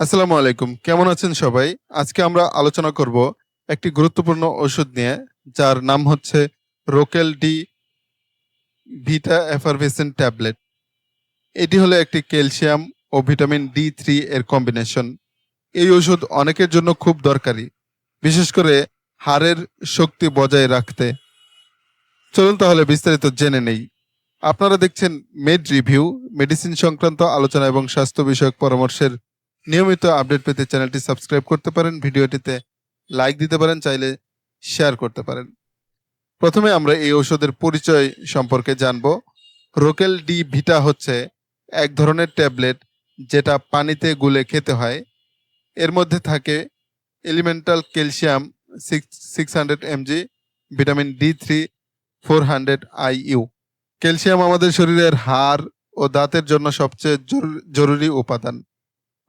আসসালামু আলাইকুম। কেমন আছেন সবাই? আজকে আমরা আলোচনা করব একটি গুরুত্বপূর্ণ ওষুধ নিয়ে, যার নাম হচ্ছে রোকেল ডি ভিটা এফারভেসেন ট্যাবলেট। এটি হলো একটি ক্যালসিয়াম ও ভিটামিন ডি থ্রি এর কম্বিনেশন। এই ওষুধ অনেকের জন্য খুব দরকারি, বিশেষ করে হাড়ের শক্তি বজায় রাখতে। চলুন তাহলে বিস্তারিত জেনে নেই। আপনারা দেখছেন মেড রিভিউ, মেডিসিন সংক্রান্ত আলোচনা এবং স্বাস্থ্য বিষয়ক পরামর্শের নিয়মিত আপডেট পেতে চ্যানেলটি সাবস্ক্রাইব করতে পারেন, ভিডিওটিতে লাইক দিতে পারেন, চাইলে শেয়ার করতে পারেন। প্রথমে আমরা এই ঔষধের পরিচয় সম্পর্কে জানব। রোকেল ডি ভিটা হচ্ছে এক ধরনের ট্যাবলেট যেটা পানিতে গুলে খেতে হয়। এর মধ্যে থাকে elemental calcium six six MG, vitamin D three, four hundred IU calcium আমাদের শরীরের হাড় ও দাঁতের জন্য সবচেয়ে জরু- জরুরি উপাদান।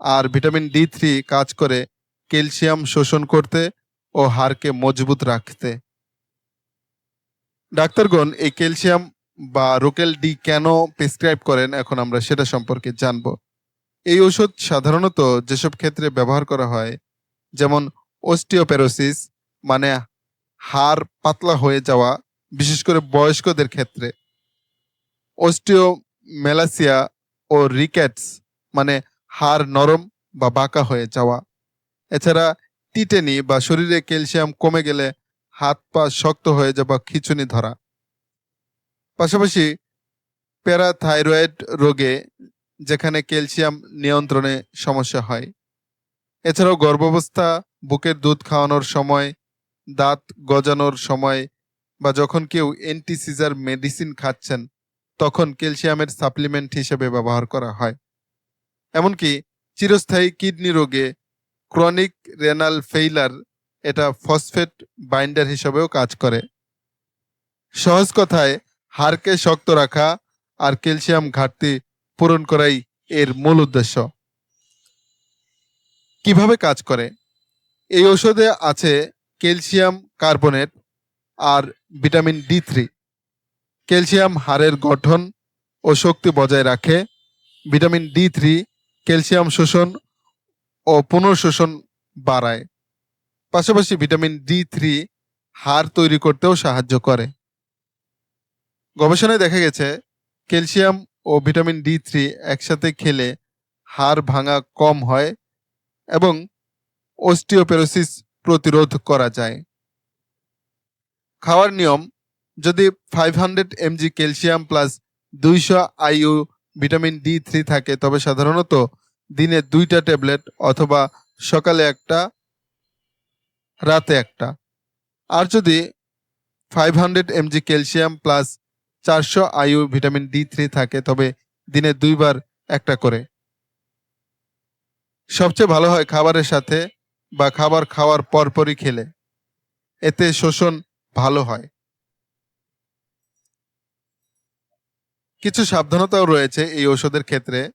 আর ভিটামিন ডি থ্রি কাজ করে ক্যালসিয়াম শোষণ করতে ও হাড়কে মজবুত রাখতে। ডাক্তারগণ, এই ক্যালসিয়াম বা রোকেল ডি কেন প্রেসক্রাইব করেন এখন আমরা সেটা সম্পর্কে জানব। এই ওষুধ সাধারণত যেসব ক্ষেত্রে ব্যবহার করা হয়, যেমন অস্টিওপেরোসিস মানে হাড় পাতলা হয়ে যাওয়া, বিশেষ করে বয়স্কদের ক্ষেত্রে। অস্টিওমেলাসিয়া ও রিকেটস মানে হাড় নরম বা বাঁকা হয়ে যাওয়া। এছাড়া টিটেনি বা শরীরে ক্যালসিয়াম কমে গেলে হাত পা শক্ত হয়ে যাওয়া খিচুনি ধরা। পাশাপাশি প্যারাথাইরয়েড রোগে যেখানে ক্যালসিয়াম নিয়ন্ত্রণে সমস্যা হয়। এছাড়াও গর্ভাবস্থা, বুকের দুধ খাওয়ানোর সময়, দাঁত গজানোর সময় বা যখন কেউ অ্যান্টিসিজার মেডিসিন খাচ্ছেন, তখন ক্যালসিয়ামের সাপ্লিমেন্ট হিসেবে ব্যবহার করা হয়। এমনকি চিরস্থায়ী কিডনি রোগে ক্রনিক রেনাল ফেইলার এটা ফসফেট বাইন্ডার হিসেবেও কাজ করে। সহজ কথায়, হাড়কে শক্ত রাখা আর ক্যালসিয়াম ঘাটতি পূরণ করাই এর মূল উদ্দেশ্য। কীভাবে কাজ করে? এই ঔষধে আছে ক্যালসিয়াম কার্বনেট আর ভিটামিন ডি থ্রি। ক্যালসিয়াম হাড়ের গঠন ও শক্তি বজায় রাখে ভিটামিন ডি থ্রি ক্যালসিয়াম শোষণ ও পুনঃশোষণ বাড়ায়। পাশাপাশি ভিটামিন ডি থ্রি হাড় তৈরি করতেও সাহায্য করে। গবেষণায় দেখা গেছে, ক্যালসিয়াম ও ভিটামিন ডি থ্রি একসাথে খেলে হাড় ভাঙা কম হয় এবং অস্টিওপেরোসিস প্রতিরোধ করা যায়। খাওয়ার নিয়ম, যদি five hundred mg calcium plus দুইশো আইইউ ভিটামিন ডি থ্রি থাকে, তবে সাধারণত দিনে দুইটা ট্যাবলেট অথবা সকালে একটা, রাতে একটা। আর যদি five hundred mg calcium plus চারশো আইইউ ভিটামিন ডি থ্রি থাকে, তবে দিনে দুইবার একটা করে। সবচেয়ে ভালো হয় খাবারের সাথে বা খাবার খাওয়ার পরপরই খেলে। এতে শোষণ ভালো হয়। কিছু সাবধানতাও রয়েছে এই ওষুধের ক্ষেত্রে।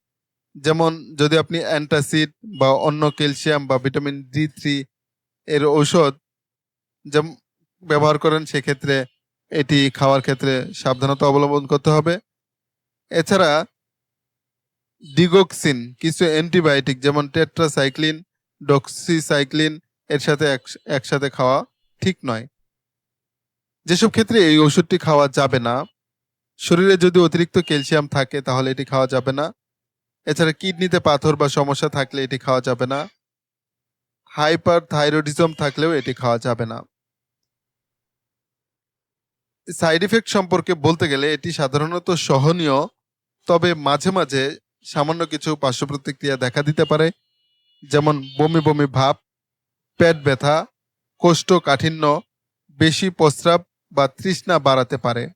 যেমন যদি আপনি অ্যান্টাসিড বা অন্য ক্যালসিয়াম বা ভিটামিন ডি থ্রি এর ঔষধ যেমন ব্যবহার করেন, সেক্ষেত্রে এটি খাওয়ার ক্ষেত্রে সাবধানতা অবলম্বন করতে হবে। এছাড়া ডিগোক্সিন, কিছু অ্যান্টিবায়োটিক যেমন টেট্রাসাইক্লিন, ডক্সিসাইক্লিন এর সাথে এক- একসাথে খাওয়া ঠিক নয়। যেসব ক্ষেত্রে এই ওষুধটি খাওয়া যাবে না শরীরে যদি অতিরিক্ত ক্যালসিয়াম থাকে, তাহলে এটি খাওয়া যাবে না। এছাড়া কিডনিতে পাথর বা সমস্যা থাকলে এটি খাওয়া যাবে না। হাইপার থাইরয়েডিজম থাকলেও এটি খাওয়া যাবে না। সাইড ইফেক্ট সম্পর্কে বলতে গেলে এটি সাধারণত সহনীয়, তবে মাঝে মাঝে সামান্য কিছু পার্শ্ব প্রতিক্রিয়া দেখা দিতে পারে, যেমন বমি বমি ভাব, পেট ব্যথা, কোষ্ঠকাঠিন্য, বেশি প্রস্রাব বা তৃষ্ণা বাড়াতে পারে।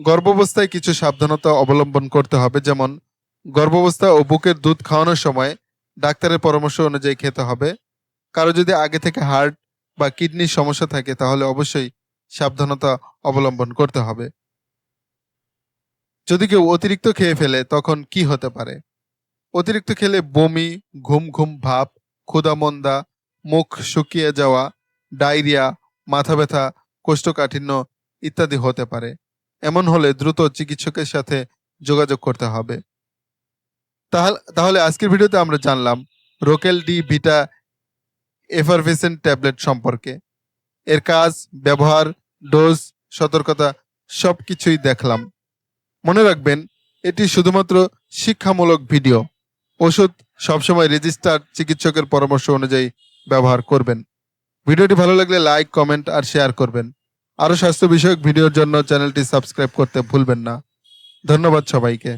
গর্ভাবস্থায় কিছু সাবধানতা অবলম্বন করতে হবে, যেমন গর্ভাবস্থা ও বুকের দুধ খাওয়ানোর সময় ডাক্তারের পরামর্শ অনুযায়ী খেতে হবে। কারও যদি আগে থেকে হার্ট বা কিডনির সমস্যা থাকে, তাহলে অবশ্যই সাবধানতা অবলম্বন করতে হবে। যদি কেউ অতিরিক্ত খেয়ে ফেলে, তখন কি হতে পারে? অতিরিক্ত খেলে বমি, ঘুম ঘুম ভাব ক্ষুধামন্দা মুখ শুকিয়ে যাওয়া, ডায়রিয়া, মাথা ব্যথা, কোষ্ঠকাঠিন্য ইত্যাদি হতে পারে। এমন হলে দ্রুত চিকিৎসকের সাথে যোগাযোগ করতে হবে। তাহলে আজকের ভিডিওতে আমরা জানলাম রোকেল ডি ভিটা এফারভেসেন্ট ট্যাবলেট সম্পর্কে। এর কাজ, ব্যবহার, ডোজ, সতর্কতা সবকিছুই দেখলাম। মনে রাখবেন, এটি শুধুমাত্র শিক্ষামূলক ভিডিও। ওষুধ সবসময় রেজিস্টার্ড চিকিৎসকের পরামর্শ অনুযায়ী ব্যবহার করবেন। ভিডিওটি ভালো লাগলে লাইক, কমেন্ট আর শেয়ার করবেন। আরও স্বাস্থ্য বিষয়ক ভিডিওর জন্য চ্যানেলটি সাবস্ক্রাইব করতে ভুলবেন না। ধন্যবাদ সবাইকে।